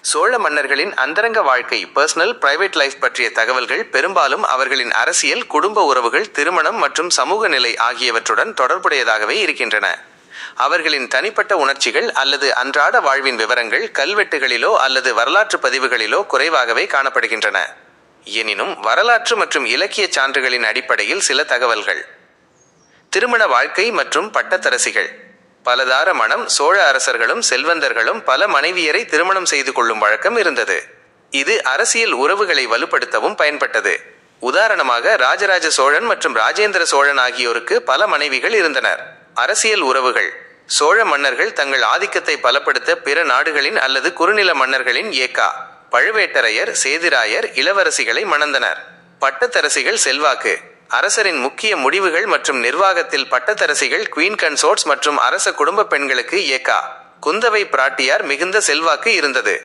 சோழ மன்னர்களின் அந்தரங்க வாழ்க்கை பர்சனல் பிரைவேட் லைஃப் பற்றிய தகவல்கள் பெரும்பாலும் அவர்களின் அரசியல் குடும்ப உறவுகள் திருமணம் மற்றும் சமூக நிலை ஆகியவற்றுடன் தொடர்புடையதாகவே இருக்கின்றன. அவர்களின் தனிப்பட்ட உணர்ச்சிகள் அல்லது அன்றாட வாழ்வின் விவரங்கள் கல்வெட்டுகளிலோ அல்லது வரலாற்று பதிவுகளிலோ குறைவாகவே காணப்படுகின்றன. எனினும் வரலாற்று மற்றும் இலக்கிய சான்றுகளின் அடிப்படையில் சில தகவல்கள். திருமண வாழ்க்கை மற்றும் பட்டத்தரசிகள். பலதார மணம் சோழ அரசர்களும் செல்வந்தர்களும் பல மனைவியரை திருமணம் செய்து கொள்ளும் வழக்கம் இருந்தது. இது அரசியல் உறவுகளை வலுப்படுத்தவும் பயன்பட்டது. உதாரணமாக ராஜராஜ சோழன் மற்றும் ராஜேந்திர சோழன் ஆகியோருக்கு பல மனைவிகள் இருந்தனர். அரசியல் உறவுகள். சோழ மன்னர்கள் தங்கள் ஆதிக்கத்தை பலப்படுத்த பிற நாடுகளின் அல்லது குறுநில மன்னர்களின் ஏக்கா பழுவேட்டரையர் சேதிராயர் இளவரசிகளை மணந்தனர். பட்டத்தரசிகள் செல்வாக்கு. அரசரின் முக்கிய முடிவுகள் மற்றும் நிர்வாகத்தில் பட்டத்தரசிகள் குவீன் கன்சோர்ட்ஸ் மற்றும் அரச குடும்ப பெண்களுக்கு ஏகா குந்தவை பிராட்டியார் மிகுந்த செல்வாக்கு இருந்தது.